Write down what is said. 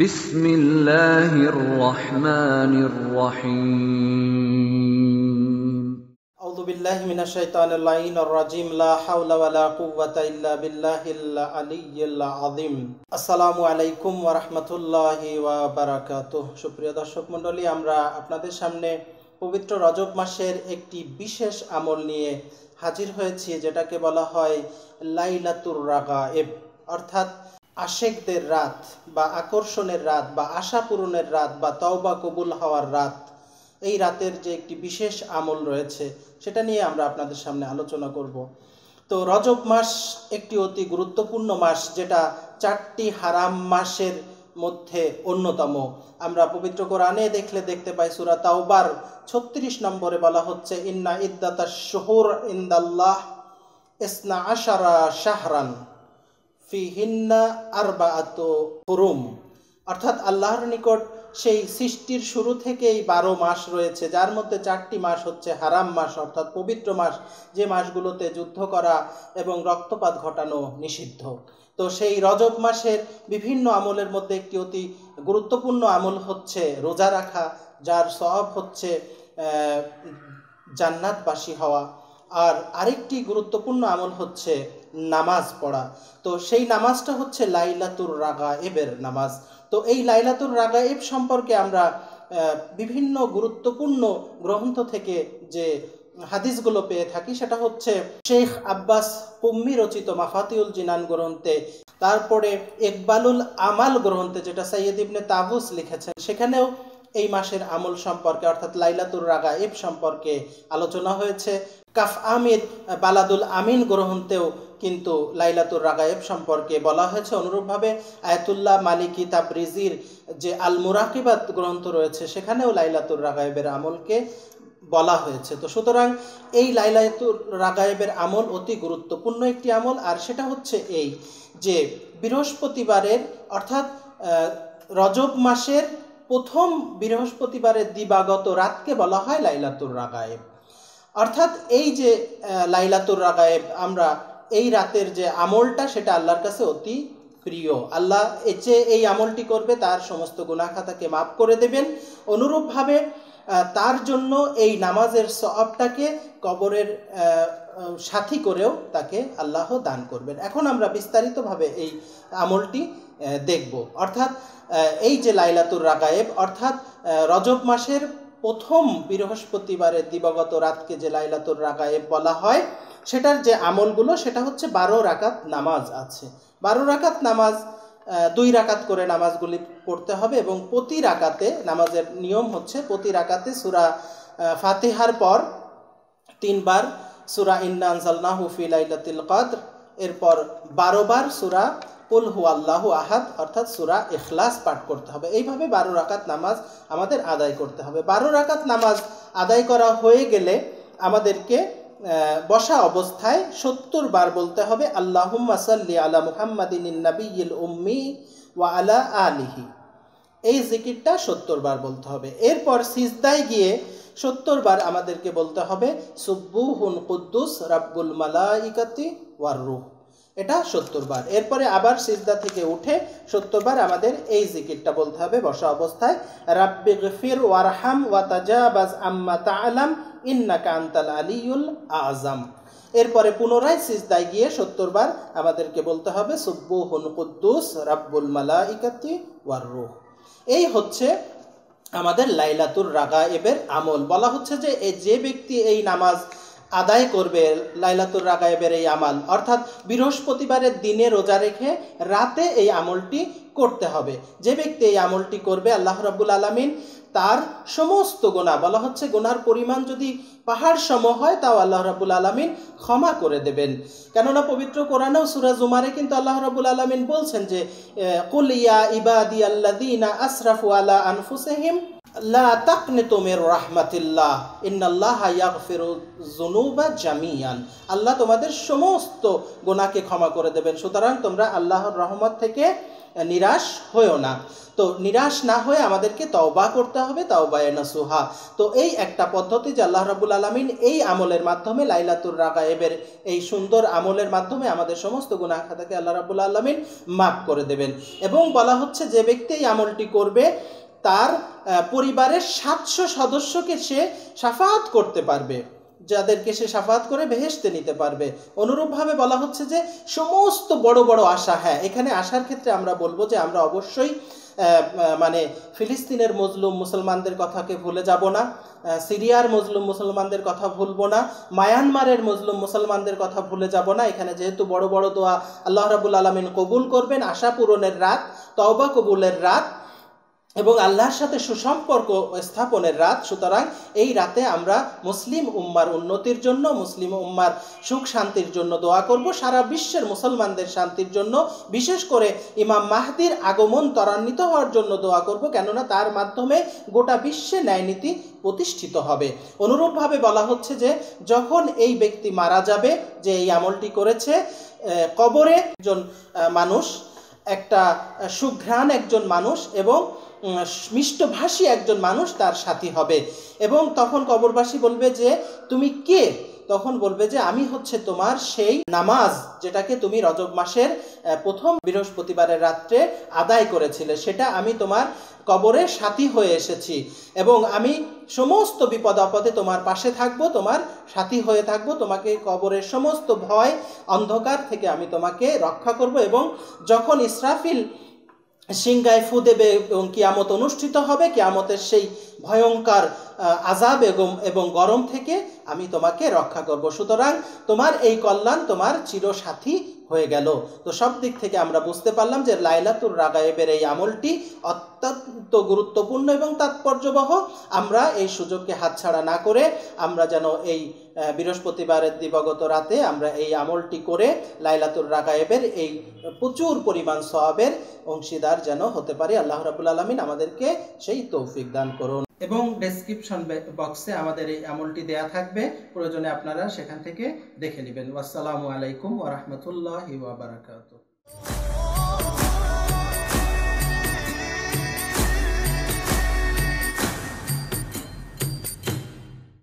বিসমিল্লাহির রহমানির রহিম। আউযু বিল্লাহি মিনাশ শাইতানির লাইনির রাজিম, লা আসসালামু আলাইকুম ওয়া রাহমাতুল্লাহি ওয়া সুপ্রিয় দর্শক মণ্ডলী, আমরা আপনাদের সামনে পবিত্র রজব মাসের একটি বিশেষ আমল নিয়ে হাজির হয়েছি, যেটাকে বলা হয় লাইলাতুর রাগায়েব। অর্থাৎ আশেকদের রাত বা আকর্ষণের রাত বা আশা পূরণের রাত বা তওবা কবুল হওয়ার রাত, এই রাতের যে একটি বিশেষ আমল রয়েছে, সেটা নিয়ে আমরা আপনাদের সামনে আলোচনা করব। তো রজব মাস একটি অতি গুরুত্বপূর্ণ মাস, যেটা চারটি হারাম মাসের মধ্যে অন্যতম। আমরা পবিত্র কোরআনে দেখলে দেখতে পাই সুরা তাওবার ছত্রিশ নম্বরে বলা হচ্ছে, ইন্না ইদ্দাতা শহুর ইন্দাল্লাহ ইসনা আশারা শাহরান। ফিহিন্না আরবাআত হুরুম। অর্থাৎ আল্লাহর নিকট সেই সৃষ্টির শুরু থেকেই বারো মাস রয়েছে, যার মধ্যে চারটি মাস হচ্ছে হারাম মাস, অর্থাৎ পবিত্র মাস, যে মাসগুলোতে যুদ্ধ করা এবং রক্তপাত ঘটানো নিষিদ্ধ। তো সেই রজব মাসের বিভিন্ন আমলের মধ্যে একটি অতি গুরুত্বপূর্ণ আমল হচ্ছে রোজা রাখা, যার সব হচ্ছে জান্নাতবাসী হওয়া। আর আরেকটি গুরুত্বপূর্ণ আমল হচ্ছে নামাজ পড়া। তো সেই নামাজটা হচ্ছে লাইলাতুর রাগা এবের নামাজ। তো এই লাইলাতুর রাগা এব সম্পর্কে আমরা বিভিন্ন গুরুত্বপূর্ণ গ্রন্থ থেকে যে হাদিসগুলো পেয়ে থাকি, সেটা হচ্ছে শেখ আব্বাস পুম্মি রচিত মাফাতিউল জিনান গ্রন্থে। তারপরে ইকবালুল আমাল গ্রন্থে, যেটা সৈয়দ ইবনে তাবুস লিখেছেন, সেখানেও এই মাসের আমল সম্পর্কে, অর্থাৎ লাইলাতুর রাগা ইব সম্পর্কে আলোচনা হয়েছে। কাফ আমির, বালাদুল আমিন গ্রন্থেও কিন্তু লাইলাতুর রাগায়েব সম্পর্কে বলা হয়েছে। অনুরূপভাবে আয়াতুল্লাহ, মালিকি, তাবরিজির যে আল মুরাকিবাত গ্রন্থ রয়েছে, সেখানেও লাইলাতুর রাগায়েবের আমলকে বলা হয়েছে। তো সুতরাং এই লাইলাতুর রাগায়েবের আমল অতি গুরুত্বপূর্ণ একটি আমল, আর সেটা হচ্ছে এই যে বৃহস্পতিবারের, অর্থাৎ রজব মাসের প্রথম বৃহস্পতিবারের দিবাগত রাতকে বলা হয় লাইলাতুর রাগায়েব। অর্থাৎ এই যে লাইলাতুর রাগায়েব, আমরা এই রাতের যে আমলটা, সেটা আল্লাহর কাছে অতি প্রিয়। আল্লাহ এ এই আমলটি করবে, তার সমস্ত গুণাখাতাকে মাফ করে দেবেন। অনুরূপভাবে তার জন্য এই নামাজের সবটাকে কবরের সাথী করেও তাকে আল্লাহ দান করবেন। এখন আমরা বিস্তারিতভাবে এই আমলটি দেখব। অর্থাৎ এই যে লাইলাতুর রাগায়েব, অর্থাৎ রজব মাসের প্রথম বৃহস্পতিবারের দিবাগত রাতকে যে লাইলাতুর রাগায়েব বলা হয়, সেটার যে আমলগুলো, সেটা হচ্ছে বারো রাকাত নামাজ আছে। বারো রাকাত নামাজ দুই রাকাত করে নামাজগুলি পড়তে হবে এবং প্রতি রাকাতে নামাজের নিয়ম হচ্ছে, প্রতি রাকাতে সুরা ফাতিহার পর তিনবার সুরা ইন্না আনজালনাহু ফি লাইলাতুল কদর, এরপর বারোবার সুরা কুল হু আল্লাহু আহাদ, অর্থাৎ সুরা এখলাস পাঠ করতে হবে। এইভাবে বারো রাকাত নামাজ আমাদের আদায় করতে হবে। বারো রাকাত নামাজ আদায় করা হয়ে গেলে আমাদেরকে বসা অবস্থায় সত্তর বার বলতে হবে, আল্লাহুম্মা সাল্লি আলা মুহাম্মাদিন নবীল উম্মি ওয়া আলা আলিহি। এই জিকিরটা সত্তর বার বলতে হবে। এরপর সিজদায় গিয়ে সত্তর বার আমাদেরকে বলতে হবে সুব্বুহুন কুদ্দুস রাব্বুল মালাইকাতি ওয়ার রুহ। এটা সত্তর বার এরপরে আবার সিজদা থেকে উঠে সত্তর বার আমাদের এই জিকিরটা বলতে হবে। বসা অবস্থায়, রাব্বি গফির ওয়ারহাম ওয়া তাজাবাজ আম্মা তাআলাম, ইন্নাকা আনতাল আলিউল আযম। এরপরে পুনরায় সিজদায় গিয়ে সত্তর বার আমাদেরকে বলতে হবে সুব্বুহুন কুদ্দুস রাব্বুল মালাইকাতি ওয়ার রুহ। এই হচ্ছে আমাদের লাইলাতুর রাগায়েবের আমল। বলা হচ্ছে যে এই যে ব্যক্তি এই নামাজ আদায় করবে লাইলাতুর রাগায়েবের এই আমাল। অর্থাৎ বৃহস্পতিবারের দিনে রোজা রেখে রাতে এই আমলটি করতে হবে। যে ব্যক্তি এই আমলটি করবে, আল্লাহ রাব্বুল আলামিন তার সমস্ত গোনা বলা হচ্ছে গোনার পরিমাণ যদি পাহাড় সম হয়, তাও আল্লাহ রাবুল আলমিন ক্ষমা করে দেবেন। কেননা পবিত্র কোরআনেও সুরাজ উমারে কিন্তু আল্লাহ রাবুল আলমিন বলছেন যে কুল ইয়া ইবাদি আল্লাদিনা আসরাফু আলা আনফুসেহিম লা তাকনিতু মির রাহমাতিল্লাহ, ইন্নাল্লাহা যুনুবা জামিয়ান। আল্লাহ তোমাদের সমস্ত গোনাকে ক্ষমা করে দেবেন, সুতরাং তোমরা আল্লাহর রহমত থেকে নিরাশ হয়েও না। তো নিরাশ না হয়ে আমাদেরকে তওবা করতে হবে, তওবায়ে নাসুহা। তো এই একটা পদ্ধতি যে আল্লাহ রাবুল আলমিন এই আমলের মাধ্যমে লাইলাতুর রাগায়েবের, এই সুন্দর আমলের মাধ্যমে আমাদের সমস্ত গুনাহ খাতাকে আল্লাহ রাবুল আলমিন মাফ করে দেবেন। এবং বলা হচ্ছে যে ব্যক্তি এই আমলটি করবে তার পরিবারের সাতশো সদস্যকে সে সাফাত করতে পারবে। যাদেরকে সে সাফাত করে বেহেশতে নিতে পারবে। অনুরূপভাবে বলা হচ্ছে যে, সমস্ত বড় বড় আশা হ্যাঁ এখানে আসার ক্ষেত্রে আমরা বলব যে, আমরা অবশ্যই মানে ফিলিস্তিনের মজলুম মুসলমানদের কথাকে ভুলে যাব না সিরিয়ার মজলুম মুসলমানদের কথা ভুলবো না, মায়ানমারের মজলুম মুসলমানদের কথা ভুলে যাব না। এখানে যেহেতু বড় বড় দোয়া আল্লাহ রাবুল আলমিন কবুল করবেন, আশা পূরণের রাত, তওবা কবুলের রাত এবং আল্লাহর সাথে সুসম্পর্ক স্থাপনের রাত, সুতরাং এই রাতে আমরা মুসলিম উম্মার উন্নতির জন্য, মুসলিম উম্মার সুখ শান্তির জন্য দোয়া করব। সারা বিশ্বের মুসলমানদের শান্তির জন্য, বিশেষ করে ইমাম মাহদির আগমন ত্বরান্বিত হওয়ার জন্য দোয়া করব, কেননা তার মাধ্যমে গোটা বিশ্বে ন্যায়নীতি প্রতিষ্ঠিত হবে। অনুরূপভাবে বলা হচ্ছে যে, যখন এই ব্যক্তি মারা যাবে, যে এই আমলটি করেছে কবরে একজন মানুষ, একটা সুঘ্রাণ একজন মানুষ এবং মিষ্টভাষী একজন মানুষ তার সাথী হবে। এবং তখন কবরবাসী বলবে যে, তুমি কে? তখন বলবে যে, আমি হচ্ছে তোমার সেই নামাজ যেটাকে তুমি রজব মাসের প্রথম বৃহস্পতিবারের রাত্রে আদায় করেছিলে। সেটা আমি তোমার কবরে সাথী হয়ে এসেছি। এবং আমি সমস্ত বিপদ আপদে তোমার পাশে থাকব, তোমার সাথী হয়ে থাকব। তোমাকে কবরের সমস্ত ভয় অন্ধকার থেকে আমি তোমাকে রক্ষা করব। এবং যখন ইসরাফিল সিংগায় ফু দেবে এবং কিয়ামত অনুষ্ঠিত হবে। কিয়ামতের সেই ভয়ঙ্কর আজাব এবং এবং গরম থেকে আমি তোমাকে রক্ষা করব। সুতরাং তোমার এই কল্যাণ তোমার চিরসাথী হয়ে গেল। তো সব দিক থেকে আমরা বুঝতে পারলাম যে লাইলাতুর রাগায়েবের এই আমলটি অত্যন্ত গুরুত্বপূর্ণ এবং তাৎপর্যবহ। আমরা এই সুযোগকে হাতছাড়া না করে আমরা যেন এই বৃহস্পতিবারের দিবগত রাতে আমরা এই আমলটি করে লাইলাতুর রাগায়েবের এই প্রচুর পরিমাণ সওয়াবের অংশীদার যেন হতে পারি। আল্লাহ রাবুল আলমিন আমাদেরকে সেই তৌফিক দান করুন। এবং ডেসক্রিপশন বক্সে আমাদের এই আমলটি দেয়া থাকবে। প্রয়োজনে আপনারা সেখান থেকে দেখে নেবেন। আসসালামু আলাইকুম ওরহমতুল্লাহ ওয়াবারাকাত